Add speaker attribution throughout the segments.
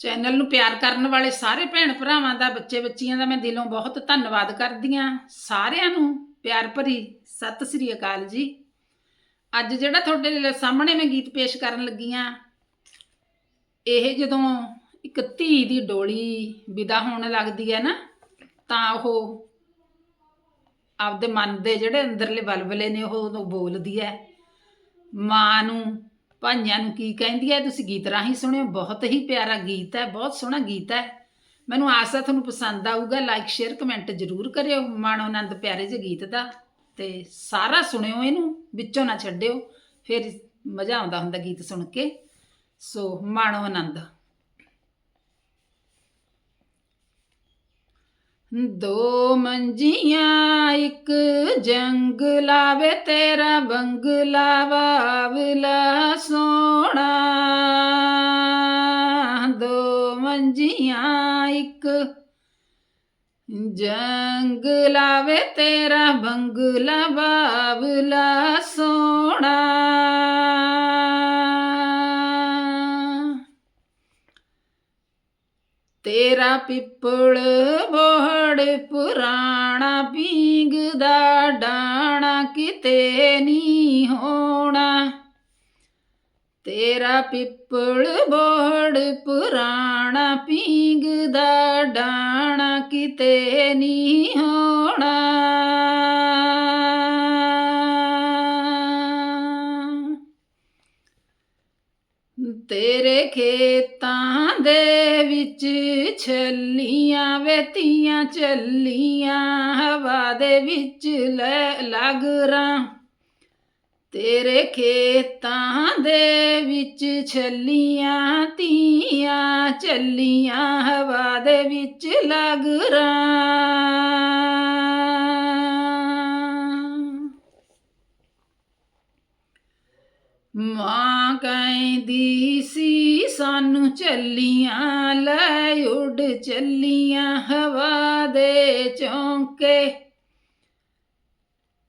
Speaker 1: Channel ਨੂੰ ਪਿਆਰ ਕਰਨ ਵਾਲੇ ਸਾਰੇ ਭੈਣ ਭਰਾਵਾਂ ਦਾ, ਬੱਚੇ ਬੱਚੀਆਂ ਦਾ ਮੈਂ ਦਿਲੋਂ ਬਹੁਤ ਧੰਨਵਾਦ ਕਰਦੀ ਹਾਂ। ਸਾਰਿਆਂ ਨੂੰ ਪਿਆਰ ਭਰੀ ਸਤਿ ਸ੍ਰੀ ਅਕਾਲ ਜੀ। ਅੱਜ ਜਿਹੜਾ ਤੁਹਾਡੇ ਸਾਹਮਣੇ ਮੈਂ ਗੀਤ ਪੇਸ਼ ਕਰਨ ਲੱਗੀ ਹਾਂ, ਇਹ ਜਦੋਂ ਇੱਕ ਧੀ ਦੀ ਡੋਲੀ ਵਿਦਾ ਹੋਣ ਲੱਗਦੀ ਹੈ ਨਾ, ਤਾਂ ਉਹ ਆਪਦੇ ਮਨ ਦੇ ਜਿਹੜੇ ਅੰਦਰਲੇ ਬਲਬਲੇ ਨੇ ਉਹ ਬੋਲਦੀ ਹੈ, ਮਾਂ ਨੂੰ ਭਾਈਆਂ ਨੂੰ ਕੀ ਕਹਿੰਦੀ ਹੈ ਤੁਸੀਂ ਗੀਤ ਰਾਹੀਂ ਸੁਣਿਓ। ਬਹੁਤ ਹੀ ਪਿਆਰਾ ਗੀਤ ਹੈ ਬਹੁਤ ਸੋਹਣਾ ਗੀਤ ਹੈ ਮੈਨੂੰ ਆਸ ਹੈ ਤੁਹਾਨੂੰ ਪਸੰਦ ਆਊਗਾ। ਲਾਈਕ ਸ਼ੇਅਰ ਕਮੈਂਟ ਜ਼ਰੂਰ ਕਰਿਓ। ਮਾਣੋ ਆਨੰਦ ਪਿਆਰੇ ਜਿਹੇ ਗੀਤ ਦਾ। ਤੇ ਸਾਰਾ ਸੁਣਿਓ ਇਹਨੂੰ। ਵਿੱਚੋਂ ਨਾ ਛੱਡਿਓ। ਫਿਰ ਮਜ਼ਾ ਆਉਂਦਾ ਹੁੰਦਾ ਗੀਤ ਸੁਣ ਕੇ। ਸੋ, ਮਾਣੋ ਆਨੰਦ। ਦੋ ਮੰਜੀਆਂ, ਇੱਕ ਜੰਗ ਲਾਵੇ, ਤੇਰਾ ਬੰਗਲਾ ਬਾਵਲਾ ਸੋਣਾ ਦੋ ਮੰਜੀਆਂ, ਇੱਕ ਜੰਗ ਲਾਵੇ, ਤੇਰਾ ਬੰਗਲਾ ਬਾਵਲਾ ਸੋਣਾ ਤੇਰਾ ਪਿੱਪਲ ਬੋਹੜ ਪੁਰਾਣਾ ਪੀਂਗ ਦਾ ਡਾਣਾ ਕਿਤੇ ਨਹੀਂ ਹੋਣਾ। ਤੇਰਾ ਪਿੱਪਲ ਬੋਹੜ ਪੁਰਾਣਾ ਪੀਂਗ ਦਾ ਡਾਣਾ ਕਿਤੇ ਨਹੀਂ ਹੋਣਾ। ਤੇਰੇ ਖੇਤਾਂ ਦੇ ਵਿੱਚ ਛੱਲੀਆਂ ਵੇਤੀਆਂ ਚੱਲੀਆਂ ਹਵਾ ਦੇ ਵਿੱਚ ਲੈ ਲੱਗ ਰਾਂ ਤੇਰੇ ਖੇਤਾਂ ਦੇ ਵਿੱਚ ਛੱਲੀਆਂ, ਤੀਆਂ ਚੱਲੀਆਂ ਹਵਾ ਦੇ ਵਿੱਚ ਲੱਗ ਰਾਂ ਮਾਂ ਕਹਿੰਦੀ ਸੀ, ਸਾਨੂੰ ਚੱਲੀਆਂ ਲੈ ਉੱਡ ਚੱਲੀਆਂ ਹਵਾ ਦੇ ਚੌਂਕੇ।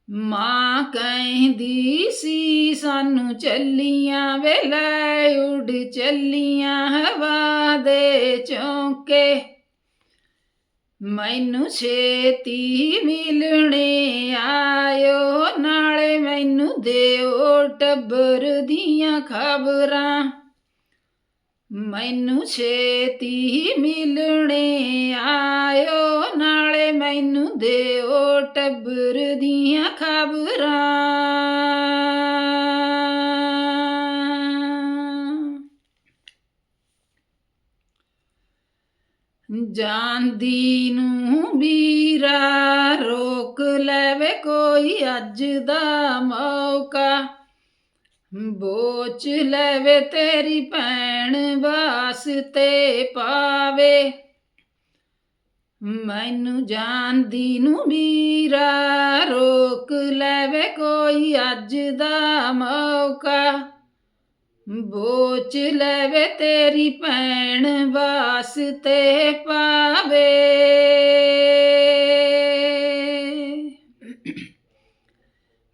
Speaker 1: ਮਾਂ ਕਹਿੰਦੀ ਸੀ, ਸਾਨੂੰ ਚੱਲੀਆਂ ਵੇ, ਲੈ ਉੱਡ ਚੱਲੀਆਂ ਹਵਾ ਦੇ ਚੌਂਕੇ। ਮੈਨੂੰ ਛੇਤੀ ਮਿਲਣੇ ਆਇਓ, ਨਾਲੇ ਮੈਨੂੰ ਦਿਓ ਟੱਬਰ ਦੀਆਂ ਖਬਰਾਂ। ਮੈਨੂੰ ਛੇਤੀ ਮਿਲਣੇ ਆਇਓ, ਨਾਲੇ ਮੈਨੂੰ ਦਿਓ ਟੱਬਰ ਦੀਆਂ ਖਬਰਾਂ। ਜਾਂਦੀ ਨੂੰ ਵੀਰਾ ਰੋਕ ਲੈਵੇ ਕੋਈ ਅੱਜ ਦਾ ਮੌਕਾ। ਬੋਚ ਲੈਵੇ ਤੇਰੀ ਭੈਣ ਵਾਸਤੇ ਪਾਵੇ। ਮੈਨੂੰ ਜਾਂਦੀ ਨੂੰ ਵੀਰਾ ਰੋਕ ਲੈਵੇ ਕੋਈ ਅੱਜ ਦਾ ਮੌਕਾ। ਬੋਚ ਲਵੇ ਤੇਰੀ ਭੈਣ ਵਾਸਤੇ ਪਾਵੇ।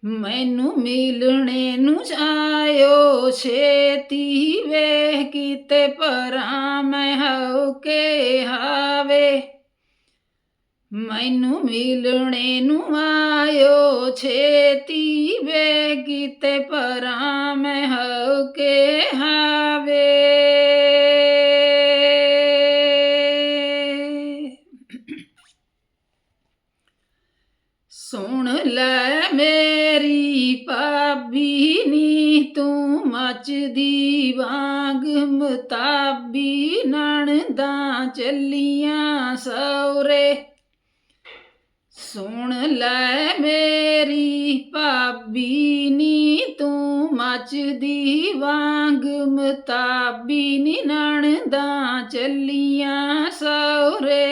Speaker 1: ਮੈਨੂੰ ਮਿਲਣੇ ਨੂੰ ਆਇਓ ਛੇਤੀ ਵੇਖ ਕਿਤੇ ਪਰਾਂ ਮੈਂ ਹਉ ਕੇ ਹਾਵੇ ਮੈਨੂੰ ਮਿਲਣੇ ਨੂੰ ਆਇਓ ਛੇਤੀ ਵੇ ਕੀਤੇ ਪਰਾਂ ਮੈਂ ਹੋ ਕੇ ਹਾਵੇ। ਸੁਣ ਲੈ ਮੇਰੀ ਭਾਬੀ ਨੀ, ਤੂੰ ਮੱਚਦੀ ਵਾਂਗ ਮਤਾਬੀ ਨਣਦਾਂ ਚੱਲੀਆਂ ਸੌਰੇ ਸੁਣ ਲੈ ਮੇਰੀ ਭਾਬੀ, ਨੀ ਤੂੰ ਮੱਚਦੀ ਵਾਂਗ ਮਤਾਬੀ, ਨੀ ਨਣਦਾਂ ਚੱਲੀਆਂ ਸੌਰੇ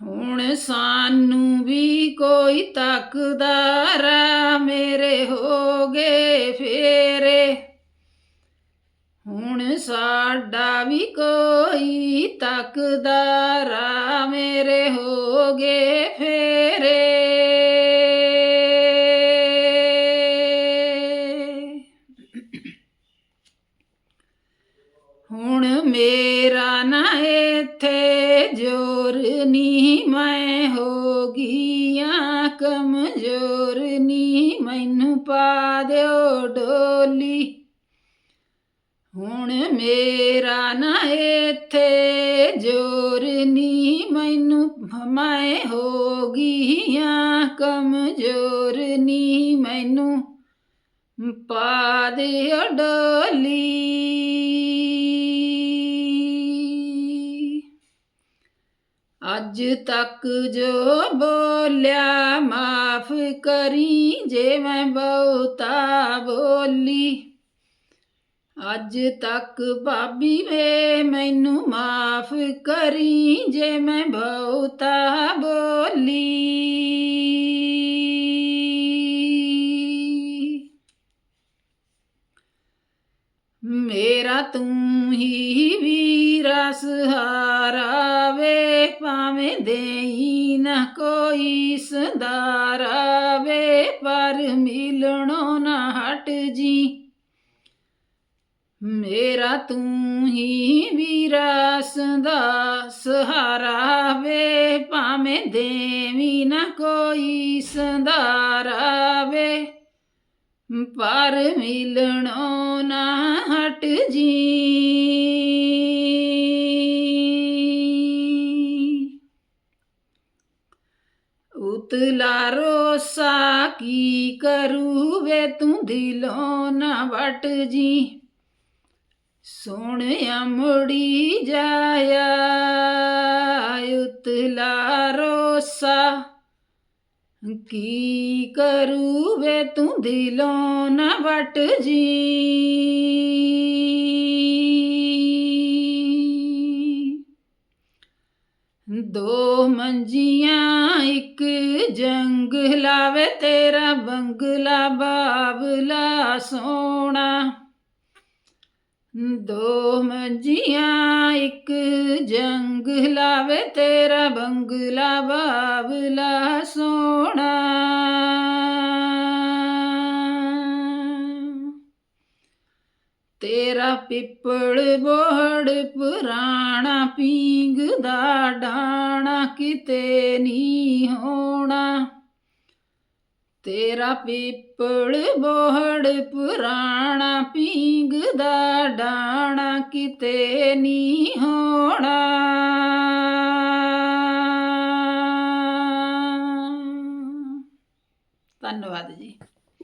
Speaker 1: ਹੁਣ ਸਾਨੂੰ ਵੀ ਕੋਈ ਤੱਕਦਾਰ ਮੇਰੇ ਸਾਡਾ ਵੀ ਕੋਈ ਤੱਕਦਾ ਰਾ ਮੇਰੇ ਹੋਗੇ ਫੇਰੇ। ਹੁਣ ਮੇਰਾ ਨਾ ਇੱਥੇ ਜੋਰ ਨਹੀਂ, ਮੈਂ ਹੋ ਗਈਆਂ ਕਮਜ਼ੋਰ ਨਹੀਂ, ਮੈਨੂੰ ਪਾ ਦਿਓ ਡੋਲੀ। ਹੁਣ ਮੇਰਾ ਨਾ ਇੱਥੇ ਜੋਰ ਨੀ ਮੈਨੂੰ ਮੈਂ ਹੋ ਗਈਆਂ ਕਮਜ਼ੋਰ ਨੀ ਮੈਨੂੰ ਪਾ ਦਿਓ ਡੋਲੀ ਅੱਜ ਤੱਕ ਜੋ ਬੋਲਿਆ, ਮਾਫ ਕਰੀ ਜੇ ਮੈਂ ਬਹੁਤਾ ਬੋਲੀ। ਅੱਜ ਤੱਕ ਭਾਬੀ ਵੇ, ਮੈਨੂੰ ਮਾਫ ਕਰੀ ਜੇ ਮੈਂ ਬਹੁਤਾ ਬੋਲੀ। ਮੇਰਾ ਤੂੰ ਹੀ ਵੀਰਾ, ਸਹਾਰਾ ਵੇ, ਭਾਵੇਂ ਦੇਈ ਨਾ ਕੋਈ ਸੰਦਾਰਾ ਵੇ, ਪਰ ਮਿਲਣੋਂ ਨਾ ਹਟ ਜੀ। ਮੇਰਾ ਤੂੰ ਹੀ ਵੀਰਾ ਦਾ ਸਹਾਰਾ ਵੇ, ਭਾਵੇਂ ਦੇਵੀ ਨਾ ਕੋਈ ਸੰਦਾਰਾ ਵੇ। ਪਰ ਮਿਲਣੋਂ ਨਾ ਹਟ ਜੀ। ਉਤਲਾ ਰੋਸਾ ਕੀ ਕਰੂ ਵੇ, ਤੂੰ ਦਿਲੋਂ ਨਾ ਵਟ ਜੀ। ਸੋਹਣਿਆ ਮੁੜੀ ਜਾਇਆ, ਉਤਲਾ ਰੋਸਾ। ਕੀ ਕਰੂ ਵੇ ਤੂੰ ਦਿਲੋਂ ਨਾ ਵਟ ਜੀ? ਦੋ ਮੰਜੀਆਂ, ਇੱਕ ਜੰਗਲਾ ਲਾਵੇ ਤੇਰਾ, ਬੰਗਲਾ ਬਾਬਲਾ ਸੋਣਾ ਦੋ ਮੰਜੀਆਂ ਇੱਕ ਜੰਗ ਲਾਵੇ, ਤੇਰਾ ਬੰਗਲਾ ਬਾਬਲਾ ਸੋਣਾ ਤੇਰਾ ਪਿੱਪਲ ਬੋਹੜ ਪੁਰਾਣਾ ਪੀਂਗ ਦਾ ਡਾਣਾ ਕਿਤੇ ਨਹੀਂ ਹੋਣਾ। ਤੇਰਾ ਪਿੱਪਲ ਬੋਹੜ ਪੁਰਾਣਾ ਪੀਂਗ ਦਾ ਡਾਣਾ ਕਿਤੇ ਨਹੀਂ ਹੋਣਾ। ਧੰਨਵਾਦ ਜੀ।